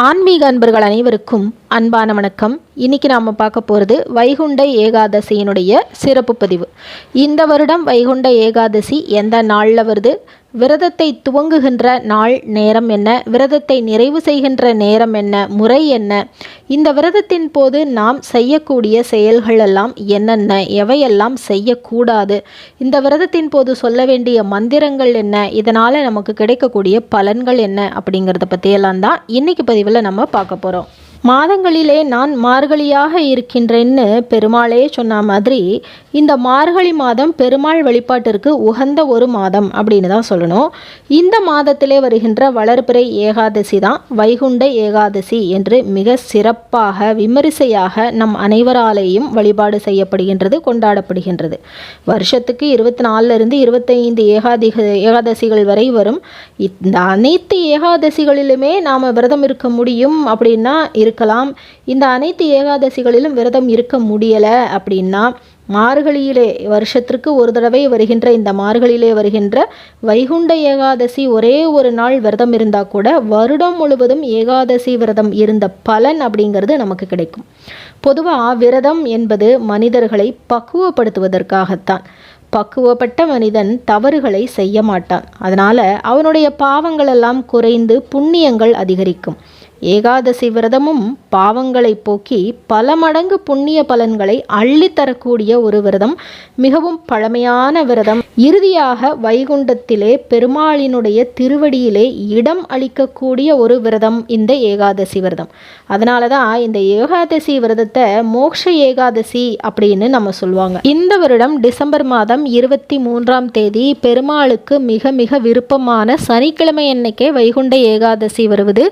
ஆன்மீக அன்பர்கள் அனைவருக்கும் அன்பான வணக்கம். இன்னைக்கு நாம் பார்க்க போகிறது வைகுண்ட ஏகாதசியினுடைய சிறப்பு பதிவு. இந்த வருடம் வைகுண்ட ஏகாதசி எந்த நாளில் வருது? விரதத்தை துவங்குகின்ற நாள் நேரம் என்ன? விரதத்தை நிறைவு செய்கின்ற நேரம் என்ன? முறை என்ன? இந்த விரதத்தின் போது நாம் செய்யக்கூடிய செயல்களெல்லாம் என்னென்ன? எவையெல்லாம் செய்யக்கூடாது? இந்த விரதத்தின் போது சொல்ல வேண்டிய மந்திரங்கள் என்ன? இதனால் நமக்கு கிடைக்கக்கூடிய பலன்கள் என்ன? அப்படிங்கிறத பற்றியெல்லாம் தான் இன்றைக்கி பதிவில் நம்ம பார்க்க போகிறோம் மாதங்களிலே நான் மார்கழியாக இருக்கின்றேன்னு பெருமாளே சொன்ன மாதிரி இந்த மார்கழி மாதம் பெருமாள் வழிபாட்டிற்கு உகந்த ஒரு மாதம் அப்படின்னு தான் சொல்லணும். இந்த மாதத்திலே வருகின்ற வளர்பிறை ஏகாதசி தான் வைகுண்ட ஏகாதசி என்று மிக சிறப்பாக விமரிசையாக நம் அனைவராலேயும் வழிபாடு செய்யப்படுகின்றது கொண்டாடப்படுகின்றது. வருஷத்துக்கு இருபத்தி நாலுலேருந்து இருபத்தைந்து ஏகாதிக ஏகாதசிகள் வரை வரும். இந்த அனைத்து ஏகாதசிகளிலுமே நாம் விரதம் இருக்க முடியும் அப்படின்னா இருக்கலாம். இந்த அனைத்து ஏகாதசிகளிலும் விரதம் இருக்க முடியலை அப்படின்னா மார்கழியிலே வருஷத்திற்கு ஒரு தடவை வருகின்ற இந்த மார்கழியிலே வருகின்ற வைகுண்ட ஏகாதசி ஒரே ஒரு நாள் விரதம் இருந்தால் கூட வருடம் முழுவதும் ஏகாதசி விரதம் இருந்த பலன் அப்படிங்கிறது நமக்கு கிடைக்கும். பொதுவாக விரதம் என்பது மனிதர்களை பக்குவப்படுத்துவதற்காகத்தான். பக்குவப்பட்ட மனிதன் தவறுகளை செய்ய மாட்டான். அதனால் அவனுடைய பாவங்கள் எல்லாம் குறைந்து புண்ணியங்கள் அதிகரிக்கும். ஏகாதசி விரதமும் பாவங்களை போக்கி பல மடங்கு புண்ணிய பலன்களை அள்ளித்தரக்கூடிய ஒரு விரதம் மிகவும் பழமையான விரதம். இறுதியாக வைகுண்டத்திலே பெருமாளினுடைய திருவடியிலே இடம் அளிக்கக்கூடிய ஒரு விரதம் இந்த ஏகாதசி விரதம். அதனால தான் இந்த ஏகாதசி விரதத்தை மோக்ஷ ஏகாதசி அப்படின்னு நம்ம சொல்லுவாங்க. இந்த வருடம் டிசம்பர் மாதம் இருபத்தி மூன்றாம் தேதி பெருமாளுக்கு மிக மிக விருப்பமான சனிக்கிழமை அன்னைக்கே வைகுண்ட ஏகாதசி வருவது.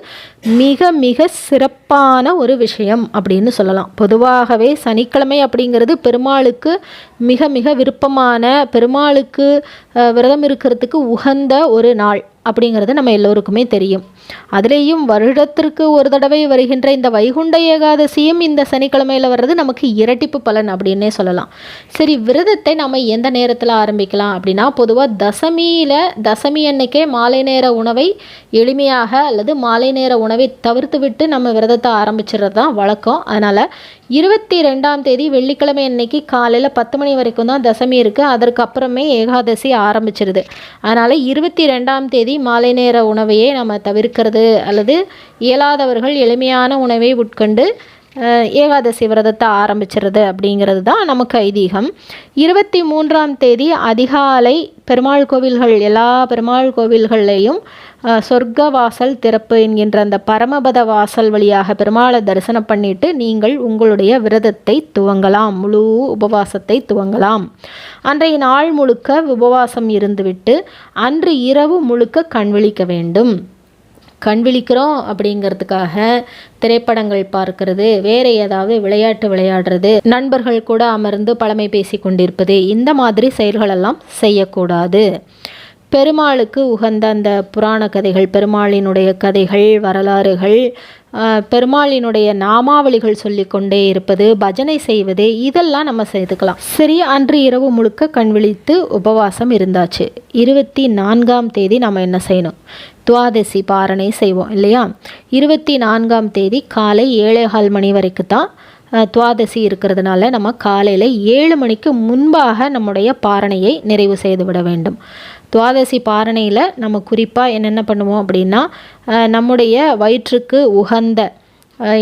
மிக மிக மிக சிறப்பான ஒரு விஷயம் அப்படின்னு சொல்லலாம். பொதுவாகவே சனிக்கிழமை அப்படிங்கிறது பெருமாளுக்கு மிக மிக விருப்பமான பெருமாளுக்கு விரதம் இருக்கிறதுக்கு உகந்த ஒரு நாள். அப்படிங்கிறது நம்ம எல்லோருக்குமே தெரியும். அதுலேயும் வருடத்திற்கு ஒரு தடவை வருகின்ற இந்த வைகுண்ட ஏகாதசியும் இந்த சனிக்கிழமையில் வர்றது நமக்கு இரட்டிப்பு பலன் அப்படின்னே சொல்லலாம். சரி விரதத்தை நம்ம எந்த நேரத்தில் ஆரம்பிக்கலாம் அப்படின்னா பொதுவாக தசமியில் தசமி அன்னைக்கே மாலை நேர உணவை எளிமையாக அல்லது மாலை நேர உணவை தவிர்த்து விட்டு நம்ம விரதத்தை ஆரம்பிச்சிடுறது தான் வழக்கம். அதனால் இருபத்தி ரெண்டாம் தேதி வெள்ளிக்கிழமை அன்னைக்கு காலையில் பத்து மணி வரைக்கும் தான் தசமி இருக்குது அதற்கு அப்புறமே ஏகாதசி ஆரம்பிச்சிருது. அதனால் இருபத்தி ரெண்டாம் தேதி மாலை நேர உணவையே நம்ம தவிர்க்கிறது அல்லது இயலாதவர்கள் எளிமையான உணவை உட்கொண்டு ஏகாதசி விரதத்தை ஆரம்பிச்சிருது அப்படிங்கிறது தான் நமக்கு ஐதீகம். இருபத்தி மூன்றாம் தேதி அதிகாலை பெருமாள் கோவில்கள் எல்லா பெருமாள் கோவில்கள்லேயும் சொர்க்க வாசல் திறப்பு என்கின்ற அந்த பரமபத வாசல் வழியாக பெருமாளை தரிசனம் பண்ணிட்டு நீங்கள் உங்களுடைய விரதத்தை துவங்கலாம் முழு உபவாசத்தை துவங்கலாம். அன்றைய நாள் முழுக்க உபவாசம் இருந்துவிட்டு அன்று இரவு முழுக்க கண் விழிக்க வேண்டும். கண் விழிக்கிறோம் அப்படிங்கிறதுக்காக திரைப்படங்கள் பார்க்கிறது வேறு ஏதாவது விளையாட்டு விளையாடுறது நண்பர்கள் கூட அமர்ந்து பழமை பேசி கொண்டிருப்பது இந்த மாதிரி செயல்களெல்லாம் செய்யக்கூடாது. பெருமாளுக்கு உகந்த அந்த புராண கதைகள் பெருமாளினுடைய கதைகள் வரலாறுகள் பெருமாளினுடைய நாமாவளிகள் சொல்லிக்கொண்டே இருப்பது பஜனை செய்வது இதெல்லாம் நம்ம செய்துக்கலாம். சரி அன்று இரவு முழுக்க கண் விழித்து உபவாசம் இருந்தாச்சு. இருபத்தி நான்காம் தேதி நம்ம என்ன செய்யணும்? துவாதசி பாரணை செய்வோம் இல்லையா? இருபத்தி நான்காம் தேதி காலை ஏழேகால் மணி வரைக்கும் தான் துவாதசி இருக்கிறதுனால நம்ம காலையில் ஏழு மணிக்கு முன்பாக நம்முடைய பாரணையை நிறைவு செய்து விட வேண்டும். துவாதசி பாரணையில் நம்ம குறிப்பாக என்னென்ன பண்ணுவோம் அப்படின்னா நம்முடைய வயிற்றுக்கு உகந்த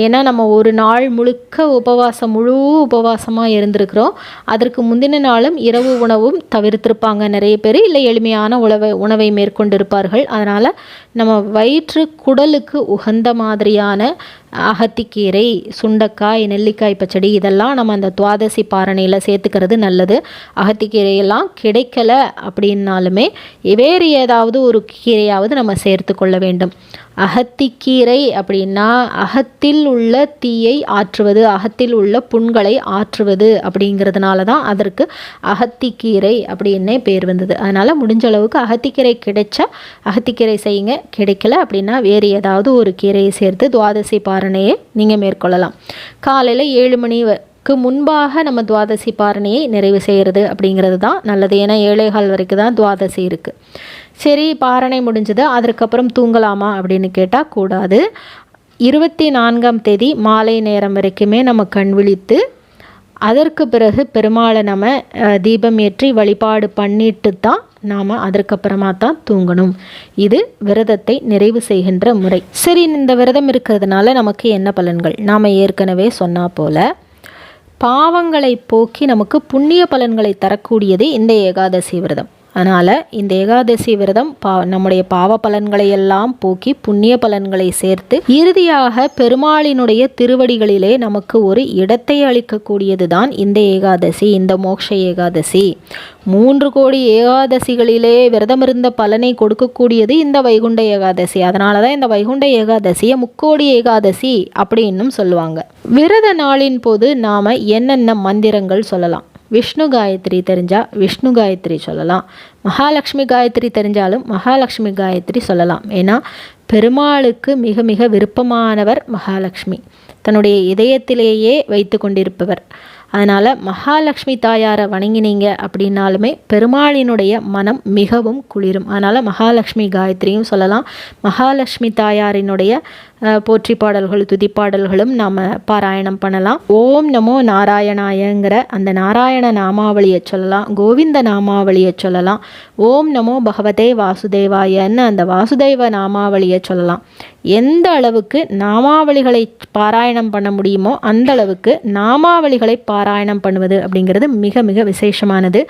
ஏன்னா நம்ம ஒரு நாள் முழுக்க உபவாசம் முழு உபவாசமாக இருந்திருக்கிறோம். அதற்கு முந்தின நாளும் இரவு உணவும் தவிர்த்திருப்பாங்க நிறைய பேர். இல்லை எளிமையான உணவை உணவை மேற்கொண்டிருப்பார்கள். அதனால் நம்ம வயிற்று குடலுக்கு உகந்த மாதிரியான அகத்திக்கீரை சுண்டக்காய் நெல்லிக்காய் பச்சடி இதெல்லாம் நம்ம அந்த துவாதசி பாரணையில் சேர்த்துக்கிறது நல்லது. அகத்திக்கீரையெல்லாம் கிடைக்கல அப்படின்னாலுமே வேறு ஏதாவது ஒரு கீரையாவது நம்ம சேர்த்து கொள்ள வேண்டும். அகத்திக்கீரை அப்படின்னா அகத்தில் உள்ள தீயை ஆற்றுவது அகத்தில் உள்ள புண்களை ஆற்றுவது அப்படிங்கிறதுனால தான் அதற்கு அகத்திக்கீரை அப்படின்னே பேர் வந்தது. அதனால் முடிஞ்ச அளவுக்கு அகத்திக்கீரை கிடைச்சா அகத்திக்கீரை செய்யுங்க. கிடைக்கல அப்படின்னா வேறு ஏதாவது ஒரு கீரையை சேர்த்து துவாதசி பாரணையை நீங்கள் மேற்கொள்ளலாம். காலையில் ஏழு மணி வ- முன்பாக நம்ம துவாதசி பாரணையை நிறைவு செய்கிறது அப்படிங்கிறது தான் நல்லது. ஏன்னா ஏழைகால் வரைக்கும் தான் துவாதசி இருக்குது சரி பாரணை முடிஞ்சது. அதற்கப்புறம் தூங்கலாமா அப்படின்னு கேட்டால் கூடாது. இருபத்தி நான்காம் தேதி மாலை நேரம் வரைக்குமே நம்ம கண் விழித்து அதற்கு பிறகு பெருமாளை நம்ம தீபம் ஏற்றி வழிபாடு பண்ணிட்டு தான் நாம் அதற்கப்புறமா தான் தூங்கணும். இது விரதத்தை நிறைவு செய்கின்ற முறை. சரி இந்த விரதம் இருக்கிறதுனால நமக்கு என்ன பலன்கள்? நாம் ஏற்கனவே சொன்னா போல பாவங்களை போக்கி நமக்கு புண்ணிய பலன்களை தரக்கூடியது இந்த ஏகாதசி விரதம். அதனால் இந்த ஏகாதசி விரதம் பா நம்முடைய பாவ பலன்களை எல்லாம் போக்கி புண்ணிய பலன்களை சேர்த்து இறுதியாக பெருமாளினுடைய திருவடிகளிலே நமக்கு ஒரு இடத்தை அளிக்கக்கூடியது தான் இந்த ஏகாதசி இந்த மோக்ஷ ஏகாதசி. மூன்று கோடி ஏகாதசிகளிலே விரதம் இருந்த பலனை கொடுக்கக்கூடியது இந்த வைகுண்ட ஏகாதசி. அதனால தான் இந்த வைகுண்ட ஏகாதசியை முக்கோடி ஏகாதசி அப்படின்னும் சொல்லுவாங்க. விரத நாளின் போது நாம் என்னென்ன மந்திரங்கள் சொல்லலாம்? விஷ்ணு காயத்ரி தெரிஞ்சால் விஷ்ணு காயத்ரி சொல்லலாம். மகாலட்சுமி காயத்ரி தெரிஞ்சாலும் மகாலட்சுமி காயத்ரி சொல்லலாம். ஏன்னா பெருமாளுக்கு மிக மிக விருப்பமானவர் மகாலட்சுமி. தன்னுடைய இதயத்திலேயே வைத்து கொண்டிருப்பவர். அதனால் மகாலட்சுமி தாயாரை வணங்கினீங்க அப்படின்னாலுமே பெருமாளினுடைய மனம் மிகவும் குளிரும். அதனால் மகாலட்சுமி காயத்ரியும் சொல்லலாம். மகாலட்சுமி தாயாரினுடைய போற்றி பாடல்கள் துதிப்பாடல்களும் நாம் பாராயணம் பண்ணலாம். ஓம் நமோ நாராயணாயங்கிற அந்த நாராயண நாமாவளியை சொல்லலாம் கோவிந்த நாமாவளியை சொல்லலாம் ஓம் நமோ பகவதே வாசுதேவாயன்னு அந்த வாசுதேவ நாமாவளியை சொல்லலாம். எந்த அளவுக்கு நாமாவளிகளை பாராயணம் பண்ண முடியுமோ அந்த அளவுக்கு நாமாவளிகளை பாராயணம் பண்ணுவது அப்படிங்கிறது மிக மிக விசேஷமானது.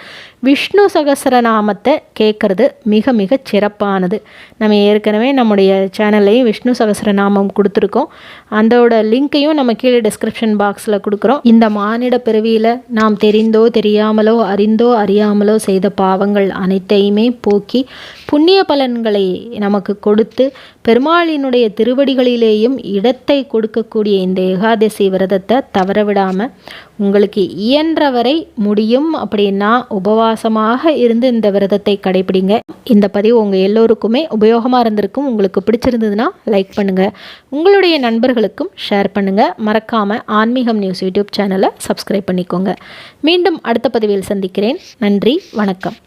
விஷ்ணு சகசரநாமத்தை கேட்கறது மிக மிக சிறப்பானது. நம்ம ஏற்கனவே நம்முடைய சேனல்லையும் விஷ்ணு சகசரநாமம் கொடுத்துருக்கோம். அதோட லிங்க்கையும் நம்ம கீழே டிஸ்கிரிப்ஷன் பாக்ஸில் கொடுக்குறோம். இந்த மானிட பிறவியில் நாம் தெரிந்தோ தெரியாமலோ அறிந்தோ அறியாமலோ செய்த பாவங்கள் அனைத்தையுமே போக்கி புண்ணிய பலன்களை நமக்கு கொடுத்து பெருமாளினுடைய திருவடிகளிலேயும் இடத்தை கொடுக்கக்கூடிய இந்த ஏகாதசி விரதத்தை தவற விடாமல் உங்களுக்கு இயன்றவரை முடியும் அப்படின்னா உபவாசமாக இருந்து இந்த விரதத்தை கடைபிடிங்க. இந்த பதிவு உங்கள் எல்லோருக்குமே உபயோகமாக இருந்திருக்கும். உங்களுக்கு பிடிச்சிருந்ததுன்னா லைக் பண்ணுங்கள் உங்களுடைய நண்பர்களுக்கும் ஷேர் பண்ணுங்கள் மறக்காமல் ஆன்மீகம் நியூஸ் யூடியூப் சேனலை சப்ஸ்கிரைப் பண்ணிக்கோங்க. மீண்டும் அடுத்த பதிவில் சந்திக்கிறேன். நன்றி வணக்கம்.